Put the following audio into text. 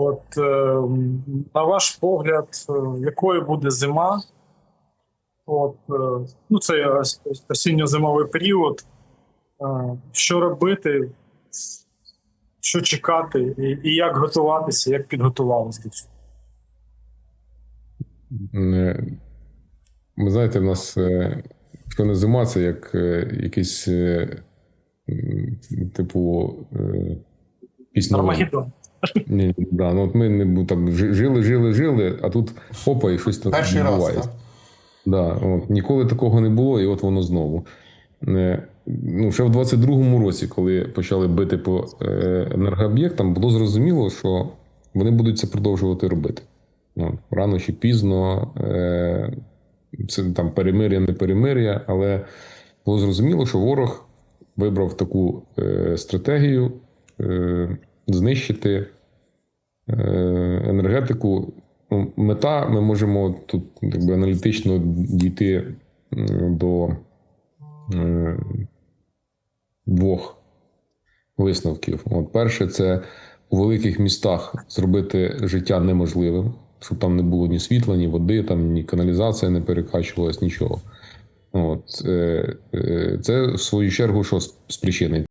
От е, на ваш погляд, е, якою буде зима? От, е, ну, це осінньо-зимовий період. Е, Що робити, що чекати, і, і як готуватися, як підготувалися до цього? Ви знаєте, в нас е, не зима, це як якийсь, типу, пісня. Ні, да, ну от ми не там жили, жили, жили, а тут опа, і щось там Перший раз, відбувається. так? Да, от, ніколи такого не було, і от воно знову. Е, Ну, ще в 22-му році, коли почали бити по е, енергооб'єктам, було зрозуміло, що вони будуть це продовжувати робити. Ну, рано чи пізно, е, це там перемир'я, не перемир'я, але було зрозуміло, що ворог вибрав таку е, стратегію знищити е, енергетику. Ну, мета, ми можемо тут якби, аналітично дійти до е, двох висновків. От перше, це у великих містах зробити життя неможливим, щоб там не було ні світла, ні води, там ні каналізація не перекачувалась, нічого. От, е, е, це в свою чергу, що спричинить?